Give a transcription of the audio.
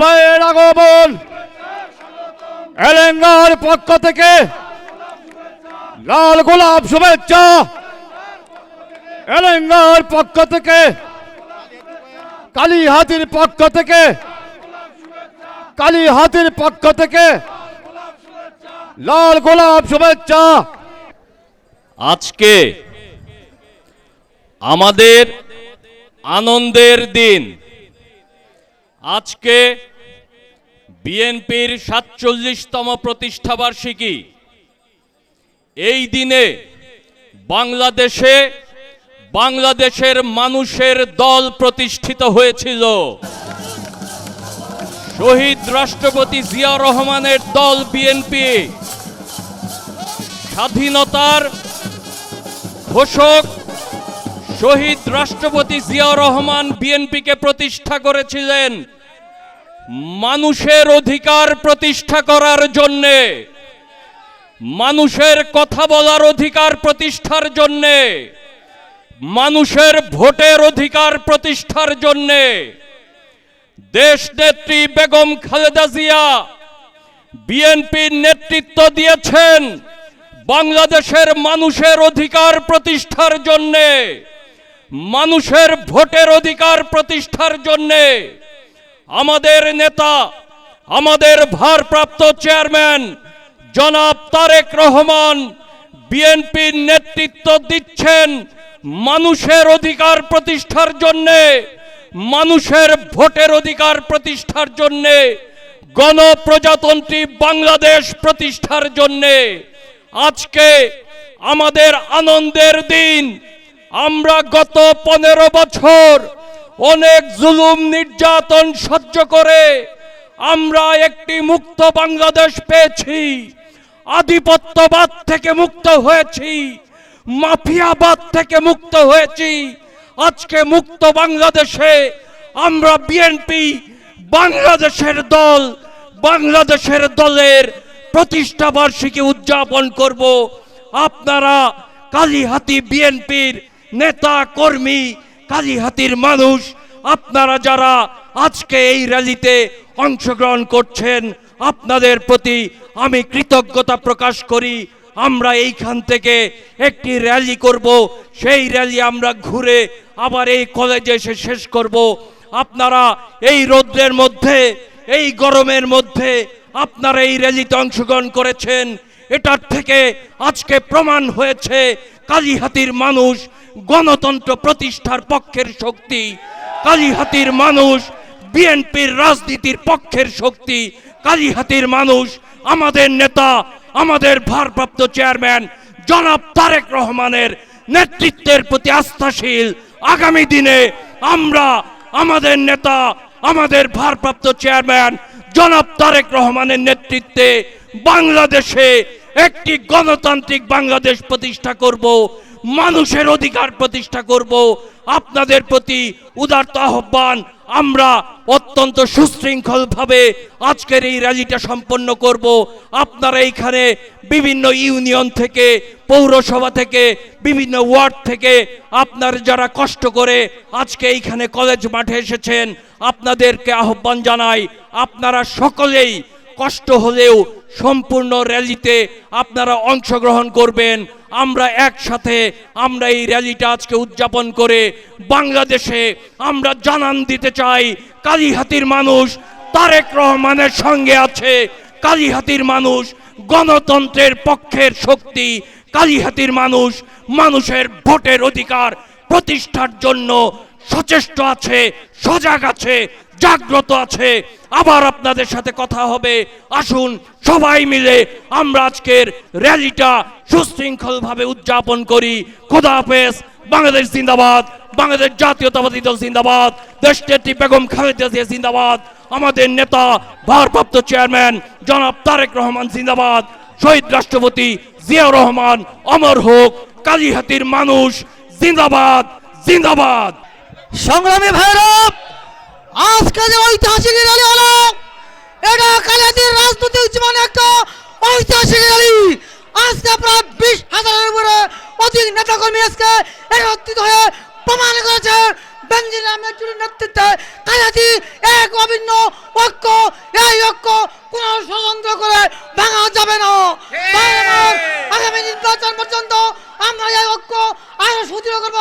ভাইয়ের আগমন। এলেঙ্গার পক্ষ থেকে লাল গোলাপ শুভেচ্ছা। এলেঙ্গার পক্ষ থেকে কালী হাতির পক্ষ থেকে কালী হাতির পক্ষ থেকে লাল গোলাপ শুভেচ্ছা। আজকে আমাদের আনন্দের দিন। আজকে বিএনপির সাতচল্লিশতম প্রতিষ্ঠাবার্ষিকী এই দিনে বাংলাদেশে বাংলাদেশের মানুষের দল প্রতিষ্ঠিত হয়েছিল। শহীদ রাষ্ট্রপতি জিয়া রহমানের দল বিএনপি। স্বাধীনতার ঘোষক শহীদ রাষ্ট্রপতি জিয়া রহমান বিএনপিকে প্রতিষ্ঠা করেছিলেন। মানুষের অধিকার প্রতিষ্ঠা করার জন্যে, মানুষের কথা বলার অধিকার প্রতিষ্ঠার জন্যে, মানুষের ভোটের অধিকার প্রতিষ্ঠার জন্যে, দেশ নেত্রী বেগম খালেদা জিয়া বিএনপির নেতৃত্ব দিয়েছেন বাংলাদেশের মানুষের অধিকার প্রতিষ্ঠার জন্যে, মানুষের ভোটের অধিকার প্রতিষ্ঠার জন্যে। আমাদের নেতা, আমাদের ভারপ্রাপ্ত চেয়ারম্যান, জনাব তারেক রহমান বিএনপির নেতৃত্ব দিচ্ছেন মানুষের অধিকার প্রতিষ্ঠার জন্যে, মানুষের ভোটের অধিকার প্রতিষ্ঠার জন্যে, গণপ্রজাতন্ত্রী বাংলাদেশ প্রতিষ্ঠার জন্যে। আজকে আমাদের আনন্দের দিন। আমরা গত পনেরো বছর অনেক জুলুম নির্যাতন সহ্য করে আমরা একটি মুক্ত বাংলাদেশ পেয়েছি। আধিপত্যবাদ থেকে মুক্ত হয়েছি। মাফিয়াবাদ থেকে মুক্ত হয়েছি। আজকে মুক্ত বাংলাদেশে আমরা বিএনপি বাংলাদেশের দল, বাংলাদেশের দলের প্রতিষ্ঠা বার্ষিকী উদযাপন করব। আপনারা কালীহাতি বিএনপির নেতা কর্মী কালীহাতির মানুষ, আপনারা যারা আজকে এই র্যালিতে অংশগ্রহণ করছেন, আপনাদের প্রতি আমি কৃতজ্ঞতা প্রকাশ করি। আমরা এইখান থেকে একটি র্যালি করব, সেই র্যালি আমরা ঘুরে আবার এই কলেজে এসে শেষ করব। আপনারা এই রৌদ্রের মধ্যে, এই গরমের মধ্যে আপনারা এই র্যালিতে অংশগ্রহণ করেছেন। এটার থেকে আজকে প্রমাণ হয়েছে কালীহাতির মানুষ গণতন্ত্র প্রতিষ্ঠার পক্ষের শক্তি, কালীহাতির মানুষ, বিএনপির রাজনীতির পক্ষের শক্তি, কালীহাতির মানুষ, আমাদের নেতা, আমাদের ভারপ্রাপ্ত চেয়ারম্যান জনাব তারেক রহমানের নেতৃত্বের প্রতি আস্থাশীল। আগামী দিনে আমরা আমাদের নেতা, আমাদের ভারপ্রাপ্ত চেয়ারম্যান জনাব তারেক রহমানের নেতৃত্বে বাংলাদেশে একটি গণতান্ত্রিক বাংলাদেশ প্রতিষ্ঠা করব। মানুষের অধিকার প্রতিষ্ঠা করব। আপনাদের প্রতি উদারত আহ্বান, আমরা অত্যন্ত সুশৃঙ্খলভাবে আজকের এই র্যালিটা সম্পন্ন করব। আপনারা এইখানে বিভিন্ন ইউনিয়ন থেকে, পৌরসভা থেকে, বিভিন্ন ওয়ার্ড থেকে আপনার যারা কষ্ট করে আজকে এইখানে কলেজ মাঠে এসেছেন, আপনাদেরকে আহ্বান জানাই। আপনারা সকলেই কষ্ট হলেও সম্পূর্ণ র্যালিতে আপনারা অংশগ্রহণ করবেন। আমরা একসাথে আমরা এই র্যালিটা আজকে উদযাপন করে বাংলাদেশে আমরা জানান দিতে চাই, কালীহাতির মানুষ তারেক রহমানের সঙ্গে আছে। কালীহাতির মানুষ গণতন্ত্রের পক্ষের শক্তি। কালীহাতির মানুষ মানুষের ভোটের অধিকার প্রতিষ্ঠার জন্য সচেষ্ট আছে। সজাগ আছে, জাগ্রত আছে। আবার আপনাদের সাথে কথা হবে। আসুন সবাই মিলে আমরা আজকের র্যালিটা সুশৃঙ্খলভাবে উদযাপন করি। খোদা হাফেজ, বাংলাদেশ জিন্দাবাদ, বাংলাদেশ জাতীয়তাবাদী দল জিন্দাবাদ, দেশনেত্রী বেগম খালেদা জিয়া জিন্দাবাদ, আমাদের নেতা, ভারপ্রাপ্ত চেয়ারম্যান জনাব তারেক রহমান জিন্দাবাদ, শহীদ রাষ্ট্রপতি জিয়াউর রহমান, অমর হোক, কালীহাতির মানুষ, জিন্দাবাদ জিন্দাবাদ। সংগ্রামী ভৈরব আজকে যে ঐতিহাসিক র্যালি হলো এটা কালিয়াদির রাজনৈতিক জীবনে একটা ঐতিহাসিক র্যালি। আজকে প্রায় বিশ হাজারের উপরে অধিক নেতাকর্মী আজকে একত্রিত হয়ে প্রমাণ করেছে বেঞ্জির আহমেদ নেতৃত্বে কালিয়াদি এক অভিন্ন ঐক্য। এই ঐক্য কোন ষড়যন্ত্র করে ভাঙা যাবে না। আগামী নির্বাচন পর্যন্ত আমরা এই ঐক্য আরও সুদৃঢ় করব।